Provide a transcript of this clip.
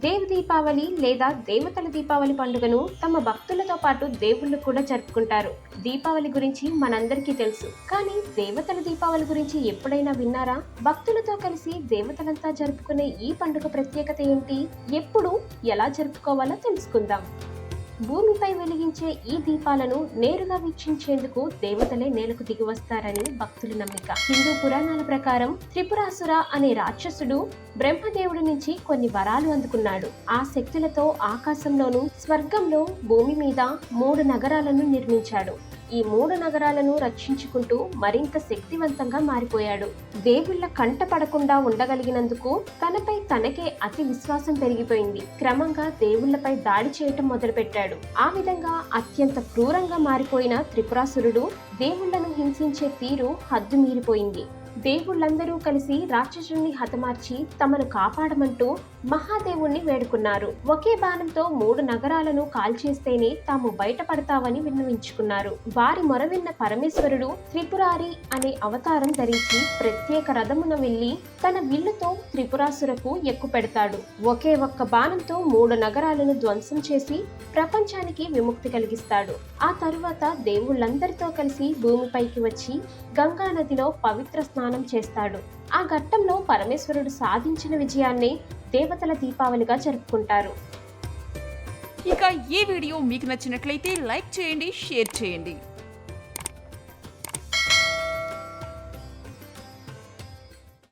దేవ్ దీపావళి లేదా దేవతల దీపావళి పండుగను తమ భక్తులతో పాటు దేవుళ్ళు కూడా జరుపుకుంటారు. దీపావళి గురించి మనందరికీ తెలుసు. కానీ దేవతల దీపావళి గురించి ఎప్పుడైనా విన్నారా? భక్తులతో కలిసి దేవతలంతా జరుపుకునే ఈ పండుగ ప్రత్యేకత ఏంటి? ఎప్పుడు ఎలా జరుపుకోవాలో తెలుసుకుందాం. భూమిపై వెలిగించే ఈ దీపాలను నేరుగా వీక్షించేందుకు దేవతలే నేలకు దిగి వస్తారని భక్తుల నమ్మిక. హిందూ పురాణాల ప్రకారం త్రిపురాసుర అనే రాక్షసుడు బ్రహ్మదేవుడి నుంచి కొన్ని వరాలు అందుకున్నాడు. ఆ శక్తులతో ఆకాశంలోను స్వర్గంలో భూమి మీద మూడు నగరాలను నిర్మించాడు. ఈ మూడు నగరాలను రక్షించుకుంటూ మరింత శక్తివంతంగా మారిపోయాడు. దేవుళ్ళ కంట పడకుండా ఉండగలిగినందుకు తనపై తనకే అతి విశ్వాసం పెరిగిపోయింది. క్రమంగా దేవుళ్ళపై దాడి చేయటం మొదలుపెట్టాడు. ఆ విధంగా అత్యంత క్రూరంగా మారిపోయిన త్రిపురాసురుడు దేవుళ్ళను హింసించే తీరు హద్దు మీరిపోయింది. దేవుళ్ళందరూ కలిసి రాక్షసుని హతమార్చి తమను కాపాడమంటూ మహాదేవుణ్ణి వేడుకున్నారు. ఒకే బాణంతో మూడు నగరాలను కాల్చేస్తేనే తాము బయటపడతామని విన్నవించుకున్నారు. వారి మొర విన్న పరమేశ్వరుడు త్రిపురారి అనే అవతారం ధరించి ప్రత్యేక రథమున వెళ్ళి తన విల్లుతో త్రిపురాసురకు ఎక్కుపెడతాడు. ఒకే ఒక్క బాణంతో మూడు నగరాలను ధ్వంసం చేసి ప్రపంచానికి విముక్తి కలిగిస్తాడు. ఆ తరువాత దేవుళ్ళందరితో కలిసి భూమిపైకి వచ్చి గంగా నదిలో పవిత్ర స్నానం చేస్తాడు. ఆ ఘట్టంలో పరమేశ్వరుడు సాధించిన విజయాన్ని దేవతల దీపావళిగా జరుపుకుంటారు. ఇక ఈ వీడియో మీకు నచ్చినట్లయితే లైక్ చేయండి షేర్ చేయండి.